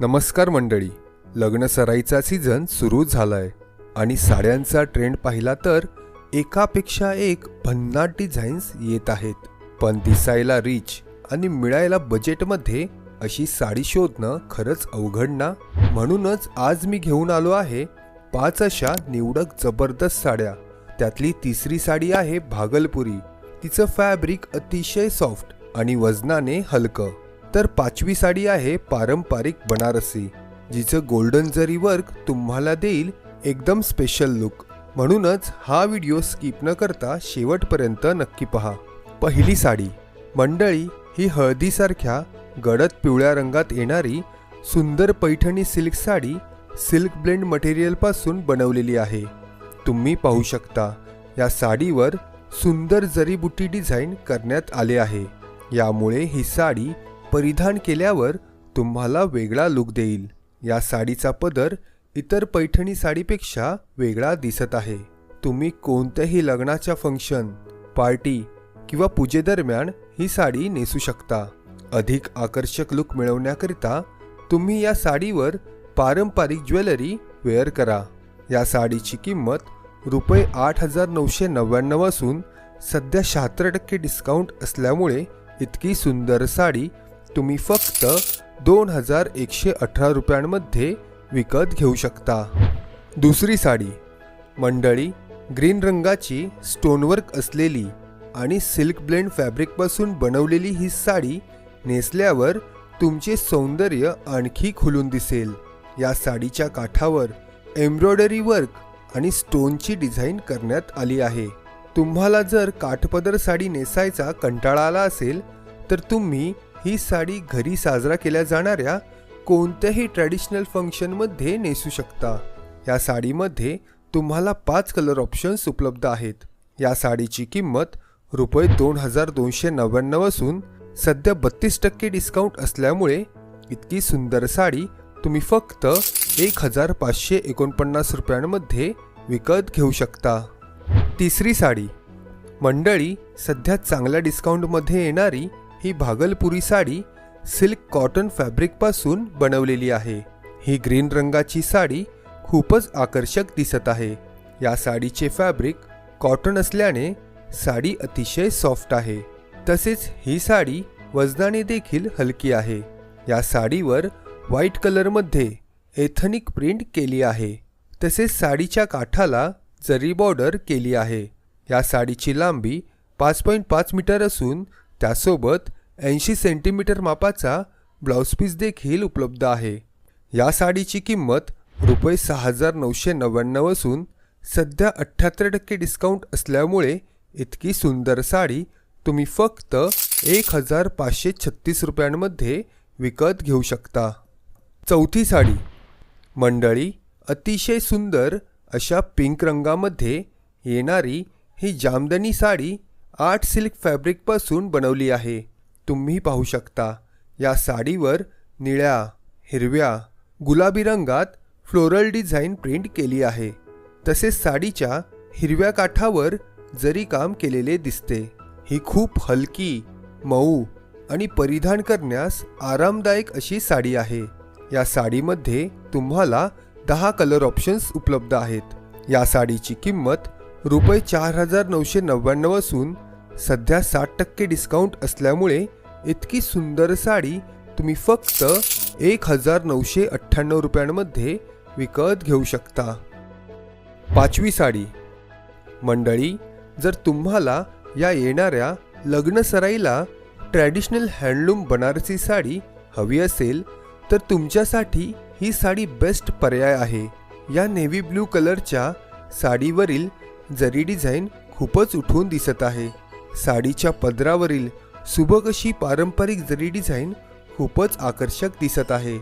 नमस्कार मंडळी. लग्न सराईचा सीझन सुरू झालाय. आणि साड्यांचा ट्रेंड पाहिला तर एकापेक्षा एक भन्नाट डिझाईन्स येत आहेत. पण दिसायला रिच आणि मिळायला बजेटमध्ये अशी साडी शोधणं खरंच अवघड ना? म्हणूनच आज मी घेऊन आलो आहे पाच अशा निवडक जबरदस्त साड्या. त्यातली तिसरी साडी आहे भागलपुरी. तिचं फॅब्रिक अतिशय सॉफ्ट आणि वजनाने हलकं. तर पाचवी साडी आहे पारंपरिक बनारसी जिचं गोल्डन जरी वर्क तुम्हाला देईल एकदम स्पेशल लुक म्हणूनच हा व्हिडिओ स्किप न करता शेवटपर्यंत नक्की पहा. पहिली साडी मंडळी ही हळदीसारख्या गडद पिवळ्या रंगात येणारी सुंदर Paithani silk sari silk blend मटेरियलपासून बनवलेली आहे. तुम्ही पाहू शकता या साडीवर सुंदर जरीबुटी डिझाईन करण्यात आले आहे. यामुळे ही साडी परिधान केल्यावर तुम्हाला वेगळा लुक देईल. या साडीचा पदर इतर पैठणी साडीपेक्षा वेगळा दिसत आहे. तुम्ही कोणत्याही लग्नाच्या फंक्शन पार्टी किंवा पूजेदरम्यान ही साडी नेसू शकता. अधिक आकर्षक लुक मिळवण्याकरिता तुम्ही या साडीवर पारंपरिक ज्वेलरी वेअर करा. या साडीची किंमत रुपये आठ हजार नऊशे नव्याण्णव असून सध्या शहात्तर टक्के डिस्काउंट असल्यामुळे इतकी सुंदर साडी तुम्ही फक्त दोन हजार एकशे अठरा रुपयांमध्ये विकत घेऊ शकता. दुसरी साडी मंडळी ग्रीन रंगाची स्टोनवर्क असलेली आणि सिल्क ब्लेंड फॅब्रिकपासून बनवलेली ही साडी नेसल्यावर तुमचे सौंदर्य आणखी खुलून दिसेल. या साडीच्या काठावर एम्ब्रॉयडरी वर्क आणि स्टोनची डिझाईन करण्यात आली आहे. तुम्हाला जर काठपदर साडी नेसायचा कंटाळा आला असेल तर तुम्ही ही साडी घरी साजरा केल्या जाणाऱ्या कोणत्याही ट्रॅडिशनल फंक्शनमध्ये नेसू शकता. या साडीमध्ये तुम्हाला पाच कलर ऑप्शन्स उपलब्ध आहेत. या साडीची किंमत रुपये दोन हजार दोनशे नव्याण्णव असून सध्या बत्तीस टक्के डिस्काउंट असल्यामुळे इतकी सुंदर साडी तुम्ही फक्त एक हजार पाचशे एकोणपन्नास रुपयांमध्ये विकत घेऊ शकता. तिसरी साडी. मंडळी सध्या चांगल्या डिस्काउंटमध्ये येणारी ही भागलपुरी साडी सिल्क कॉटन फॅब्रिकपासून बनवलेली आहे. ही ग्रीन रंगाची साडी खूपच आकर्षक दिसत आहे. या साडीचे फॅब्रिक कॉटन असल्याने साडी अतिशय सॉफ्ट आहे. तसेच ही साडी वजनाने देखील हलकी आहे. या साडीवर व्हाईट कलरमध्ये एथनिक प्रिंट केली आहे. तसेच साडीच्या काठाला जरी बॉर्डर केली आहे. या साडीची लांबी पाच पॉईंट पाच मीटर असून त्यासोबत ऐंशी सेंटीमीटर मापाचा ब्लाऊज पीस देखील उपलब्ध आहे. या साडीची किंमत रुपये सहा हजार नऊशे नव्याण्णव असून सध्या अठ्ठ्याहत्तर टक्के डिस्काउंट असल्यामुळे इतकी सुंदर साडी तुम्ही फक्त एक हजार पाचशे छत्तीस रुपयांमध्ये विकत घेऊ शकता. चौथी साडी. मंडळी अतिशय सुंदर अशा पिंक रंगामध्ये येणारी ही जामदनी साडी आर्ट सिल्क फॅब्रिकपासून बनवली आहे. तुम्ही पाहू शकता या साडीवर निळ्या हिरव्या गुलाबी रंगात फ्लोरल डिझाईन प्रिंट केली आहे. तसेच साडीच्या हिरव्या काठावर जरी काम केलेले दिसते. ही खूप हलकी मऊ आणि परिधान करण्यास आरामदायक अशी साडी आहे. या साडीमध्ये तुम्हाला दहा कलर ऑप्शन्स उपलब्ध आहेत. या साडीची किंमत रुपये चार हजार नऊशे नव्याण्णव असून सध्या साठ टक्के डिस्काउंट असल्यामुळे इतकी सुंदर साडी तुम्ही फक्त एक हजार नऊशे अठ्ठ्याण्णव रुपयांमध्ये विकत घेऊ शकता. पाचवी साडी. मंडळी जर तुम्हाला या येणाऱ्या लग्नसराईला ट्रॅडिशनल हँडलूम बनारसी साडी हवी असेल तर तुमच्यासाठी ही साडी बेस्ट पर्याय आहे. या नेव्ही ब्लू कलरच्या साडीवरील जरी डिझाईन खूपच उठून दिसत आहे. साडीच्या पदरावरील सुबक अशी पारंपरिक जरी डिझाईन खूपच आकर्षक दिसत आहे.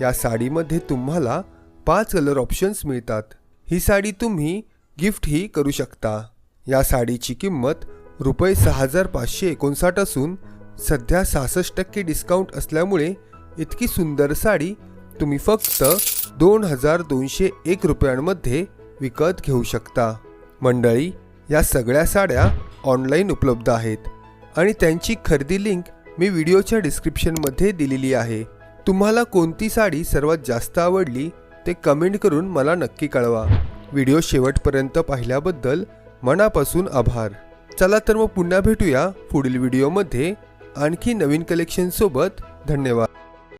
या साडीमध्ये तुम्हाला पाच कलर ऑप्शन्स मिळतात. ही साडी तुम्ही गिफ्टही करू शकता. या साडीची किंमत रुपये सहा हजार पाचशे एकोणसाठ असून सध्या सहासष्ट टक्के डिस्काउंट असल्यामुळे इतकी सुंदर साडी तुम्ही फक्त दोन हजार दोनशे एक रुपयांमध्ये विकत घेऊ शकता. मंडळी या सगळ्या साड्या ऑनलाईन उपलब्ध आहेत. आणि त्यांची खरेदी लिंक मी व्हिडिओच्या डिस्क्रिप्शनमध्ये दिलेली आहे. तुम्हाला कोणती साडी सर्वात जास्त आवडली ते कमेंट करून मला नक्की कळवा. व्हिडिओ शेवटपर्यंत पाहिल्याबद्दल मनापासून आभार. चला तर मग पुन्हा भेटूया पुढील व्हिडिओमध्ये. आणखी नवीन कलेक्शनसोबत धन्यवाद.